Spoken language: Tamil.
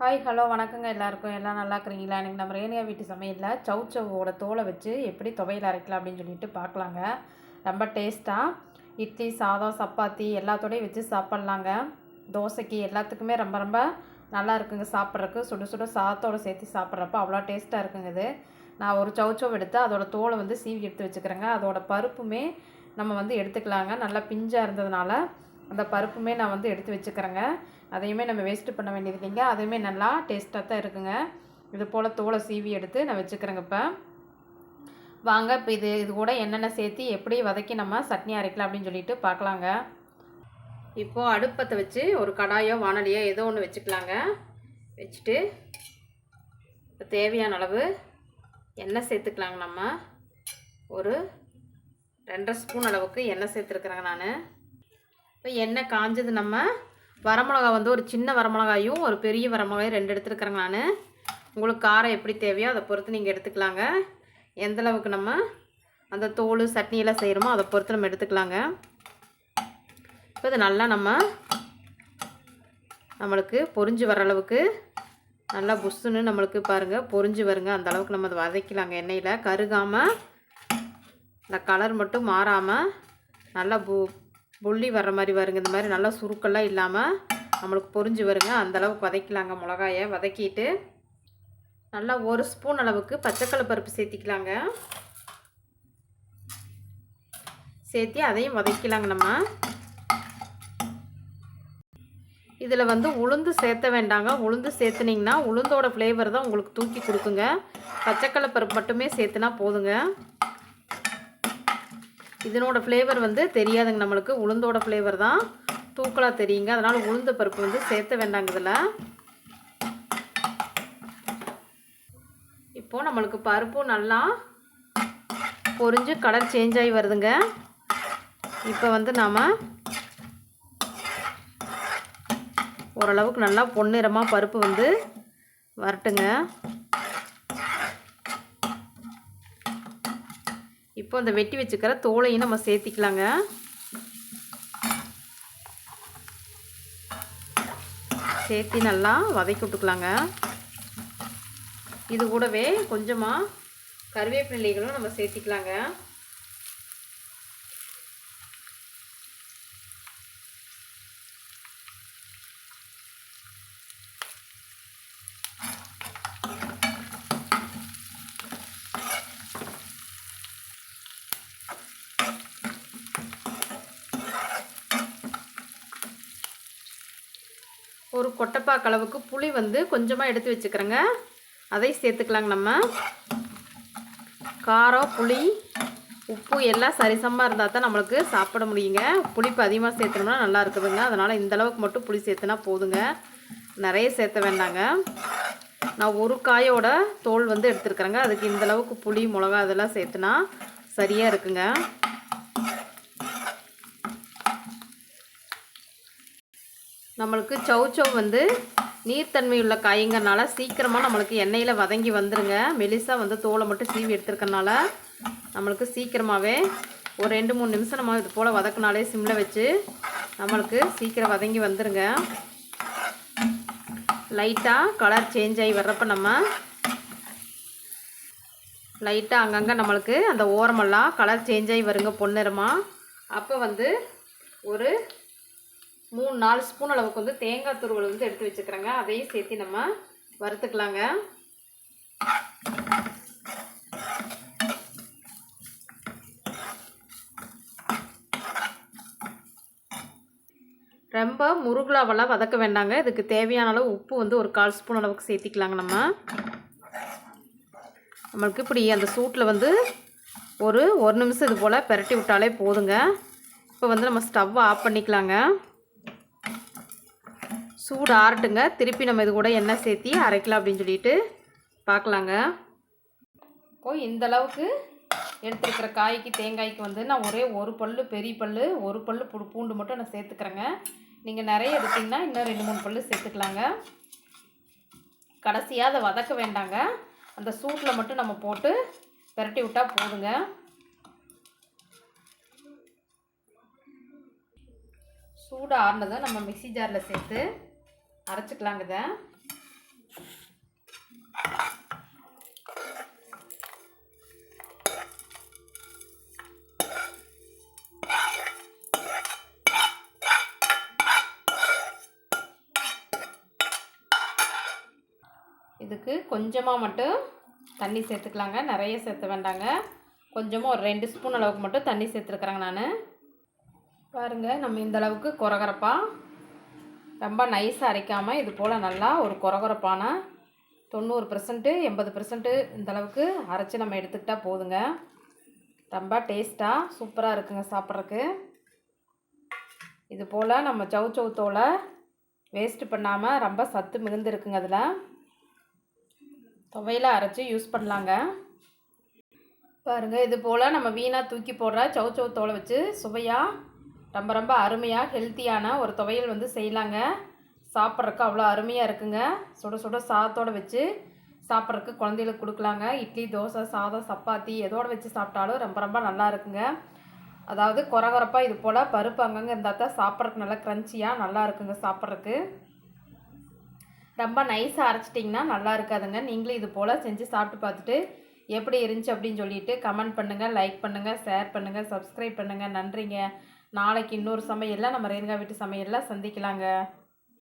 ஹாய் ஹலோ வணக்கங்க எல்லாருக்கும். எல்லாம் நல்லா இருக்கிறீங்களா? எனக்கு நம்ம ரேணியா வீட்டு சமையலில் சவு சவ்வோட தோலை வச்சு எப்படி துவையில் அரைக்கலாம் அப்படின்னு சொல்லிட்டு பார்க்கலாங்க. ரொம்ப டேஸ்ட்டாக இட்லி சாதம் சப்பாத்தி எல்லாத்தோடையும் வச்சு சாப்பிட்லாங்க. தோசைக்கு எல்லாத்துக்குமே ரொம்ப ரொம்ப நல்லா இருக்குங்க சாப்பிட்றதுக்கு. சுட சுட சாதத்தோடு சேர்த்து சாப்பிட்றப்ப அவ்வளோ டேஸ்ட்டாக இருக்குங்க இது. நான் ஒரு சவுச்சவ் எடுத்து அதோட தோலை வந்து சீவி எடுத்து வச்சுக்கிறேங்க. அதோட பருப்புமே நம்ம வந்து எடுத்துக்கலாங்க. நல்லா பிஞ்சாக இருந்ததுனால அந்த பருப்புமே நான் வந்து எடுத்து வச்சுக்கிறேங்க. அதையுமே நம்ம வேஸ்ட்டு பண்ண வேண்டியது இல்லைங்க. நல்லா டேஸ்ட்டாக தான் இருக்குங்க. இது போல் தோலை சீவி எடுத்து நான் வச்சுக்கிறேங்க இப்போ. வாங்க இப்போ இது இது கூட என்னென்ன சேர்த்து எப்படி வதக்கி நம்ம சட்னி அரைக்கலாம் அப்படின்னு சொல்லிட்டு பார்க்கலாங்க. இப்போது அடுப்பத்தை வச்சு ஒரு கடாயோ வானலியோ ஏதோ ஒன்று வச்சுக்கலாங்க. வச்சுட்டு இப்போ தேவையான அளவு எண்ணெய் சேர்த்துக்கலாங்க நம்ம. ஒரு ரெண்டரை ஸ்பூன் அளவுக்கு எண்ணெய் சேர்த்துருக்குறேங்க நான். இப்போ எண்ணெய் காஞ்சது நம்ம வரமிளகா வந்து ஒரு சின்ன வரமிளகாயும் ஒரு பெரிய வரமிளகாயும் ரெண்டு எடுத்துருக்குறேங்க நான். உங்களுக்கு காரம் எப்படி தேவையோ அதை பொறுத்து நீங்கள் எடுத்துக்கலாங்க. எந்தளவுக்கு நம்ம அந்த தோல் சட்னியெல்லாம் செய்கிறோமோ அதை பொறுத்து நம்ம எடுத்துக்கலாங்க. இப்போ இதை நல்லா நம்ம நம்மளுக்கு பொரிஞ்சு வர அளவுக்கு நல்லா புஷ்ஷுன்னு நம்மளுக்கு பாருங்கள் பொரிஞ்சு வருங்க. அந்த அளவுக்கு நம்ம அதை வதக்கலாங்க எண்ணெயில். கருகாமல் இந்த கலர் மட்டும் மாறாமல் நல்லா பு புள்ளி வர்ற மாதிரி வருங்க. இந்த மாதிரி நல்லா சுருக்கெல்லாம் இல்லாமல் நம்மளுக்கு பொறிஞ்சு வருங்க. அந்தளவுக்கு வதக்கலாங்க மிளகாயை. வதக்கிட்டு நல்லா ஒரு ஸ்பூன் அளவுக்கு பச்சைக்கடலை பருப்பு சேர்த்திக்கலாங்க. சேர்த்தி அதையும் வதக்கலாங்க நம்ம. இதில் வந்து உளுந்து சேர்த்த வேண்டாங்க. உளுந்து சேர்த்துனிங்கன்னா உளுந்தோட ஃப்ளேவர் தான் உங்களுக்கு தூக்கி கொடுக்குங்க. பச்சைக்கடலை பருப்பு மட்டுமே சேர்த்துனா போதுங்க. இதனோட ஃப்ளேவர் வந்து தெரியாதுங்க நம்மளுக்கு. உளுந்தோட ஃப்ளேவர் தான். தூக்கலாக தெரியுங்க. அதனால் உளுந்த பருப்பு வந்து சேர்த்த வேண்டாங்க இதில் இப்போது நம்மளுக்கு பருப்பும் நல்லா பொறிஞ்சு கலர் சேஞ்ச் ஆகி வருதுங்க. இப்போ வந்து நாம் ஓரளவுக்கு நல்லா பொன்னிறமாக பருப்பு வந்து வரட்டுங்க. இப்போ அந்த வெட்டி வச்சுக்கிற தோலையும் நம்ம சேர்த்திக்கலாங்க. சேர்த்தி நல்லா வதக்கி விட்டுக்கலாங்க. இது கூடவே கொஞ்சமாக கருவேப்பிலைகளும் நம்ம சேர்த்திக்கலாங்க. கொட்டைப்பாக்கு அளவுக்கு புளி வந்து கொஞ்சமாக எடுத்து வச்சுக்கிறேங்க. அதை சேர்த்துக்கலாங்க நம்ம. காரம் புளி உப்பு எல்லாம் சரிசமாக இருந்தால் தான் நம்மளுக்கு சாப்பிட முடியுங்க. புளிப்பு அதிகமாக சேர்த்தோம்னா நல்லா இருக்குதுங்க. அதனால் இந்த அளவுக்கு மட்டும் புளி சேர்த்துனா போதுங்க. நிறைய சேர்த்த வேண்டாங்க. நான் ஒரு காயோட தோல் வந்து எடுத்துருக்குறேங்க. அதுக்கு இந்தளவுக்கு புளி மிளகா அதெல்லாம் சேர்த்துனா சரியாக இருக்குங்க. நம்மளுக்கு சௌ சௌ வந்து நீர்த்தன்மை உள்ள காய்ங்கனால சீக்கிரமாக நம்மளுக்கு எண்ணெயில் வதங்கி வந்துருங்க. மெலிசாக வந்து தோலை மட்டும் சீவி எடுத்துருக்கனால நம்மளுக்கு சீக்கிரமாகவே ஒரு ரெண்டு மூணு நிமிஷம் நம்ம இது போல் வதக்கினாலே சிம்மில் வச்சு நம்மளுக்கு சீக்கிரம் வதங்கி வந்துருங்க. லைட்டாக கலர் சேஞ்ச் ஆகி வர்றப்ப நம்ம லைட்டாக அங்கங்கே நம்மளுக்கு அந்த ஓரமெல்லாம் கலர் சேஞ்ச் ஆகி வருங்க பொன்னிறமாக அப்போ வந்து ஒரு மூணு நாலு ஸ்பூன் அளவுக்கு வந்து தேங்காய் துருவல் வந்து எடுத்து வச்சுக்கிறேங்க. அதையும் சேர்த்து நம்ம வறுத்துக்கலாங்க. ரொம்ப முருகலாவெல்லாம் வதக்க வேண்டாங்க. இதுக்கு தேவையான அளவு உப்பு வந்து ஒரு கால் ஸ்பூன் அளவுக்கு சேர்த்திக்கலாங்க நம்ம. நம்மளுக்கு இப்படி அந்த சூட்டில் வந்து ஒரு ஒரு நிமிஷம் இது போல் பெரட்டி விட்டாலே போதுங்க. இப்போ வந்து நம்ம ஸ்டவ்வை ஆஃப் பண்ணிக்கலாங்க. சூடு ஆறட்டுங்க. திருப்பி நம்ம இது கூட எண்ணெய் சேர்த்தி அரைக்கலாம் அப்படின்னு சொல்லிட்டு பார்க்கலாங்க. இப்போ இந்த அளவுக்கு எடுத்துருக்கிற காய்க்கு தேங்காய்க்கு வந்து நான் ஒரே ஒரு பல் பெரிய பல் ஒரு பல் புடு பூண்டு மட்டும் நான் சேர்த்துக்கிறேங்க. நீங்கள் நிறைய எடுத்திங்கன்னா இன்னும் ரெண்டு மூணு பல் சேர்த்துக்கலாங்க. கடைசியாக அதை வதக்க வேண்டாங்க. அந்த சூட்டில் மட்டும் நம்ம போட்டு பெரட்டி விட்டால் போதுங்க. சூடு ஆறுனதை நம்ம மிக்சி ஜாரில் சேர்த்து அரைச்சிக்கலாங்க இதை. இதுக்கு கொஞ்சமாக மட்டும் தண்ணி சேர்த்துக்கலாங்க. நிறைய சேர்த்த வேண்டாங்க. கொஞ்சமாக ஒரு ரெண்டு ஸ்பூன் அளவுக்கு மட்டும் தண்ணி சேர்த்துருக்குறேங்க நான். பாருங்கள் நம்ம இந்த அளவுக்கு குறகுறப்பாக ரொம்ப நைஸாக அரைக்காமல் இது போல் நல்லா ஒரு குறகுறப்பான தொண்ணூறு பர்சன்ட்டு எண்பது பர்சன்ட்டு இந்தளவுக்கு அரைச்சி நம்ம எடுத்துக்கிட்டால் போதுங்க. ரொம்ப டேஸ்ட்டாக சூப்பராக இருக்குங்க சாப்பிட்றதுக்கு. இது போல் நம்ம சவு சவுத்தோலை வேஸ்ட்டு பண்ணாமல் ரொம்ப சத்து மிகுந்துருக்குங்க அதில். துவையில் அரைச்சி யூஸ் பண்ணலாங்க. பாருங்கள் இது போல் நம்ம வீணாக தூக்கி போடுற சவு சவுத்தோலை வச்சு சுவையாக ரொம்ப ரொம்ப அருமையாக ஹெல்த்தியான ஒரு துவையல் வந்து செய்யலாங்க. சாப்பிட்றதுக்கு அவ்வளோ அருமையாக இருக்குங்க. சுட சுட சாதத்தோடு வச்சு சாப்பிட்றதுக்கு குழந்தைகளுக்கு கொடுக்கலாங்க. இட்லி தோசை சாதம் சப்பாத்தி எதோடு வச்சு சாப்பிட்டாலும் ரொம்ப ரொம்ப நல்லா இருக்குங்க. அதாவது குறகுறப்பாக இது போல் பருப்பு அங்கங்கே இருந்தால் தான் சாப்பிட்றதுக்கு நல்லா க்ரன்ச்சியாக நல்லா இருக்குங்க சாப்பிட்றதுக்கு. ரொம்ப நைஸாக அரைச்சிட்டிங்கன்னா நல்லா இருக்காதுங்க. நீங்களும் இது போல் செஞ்சு சாப்பிட்டு பார்த்துட்டு எப்படி இருந்துச்சு அப்படின்னு சொல்லிட்டு கமெண்ட் பண்ணுங்கள் லைக் பண்ணுங்கள் ஷேர் பண்ணுங்கள் சப்ஸ்கிரைப் பண்ணுங்கள் நன்றிங்க. நாளைக்கு இன்னொரு சமையலில் நம்ம ரேணுகா வீட்டு சமையலில் சந்திக்கலாங்க.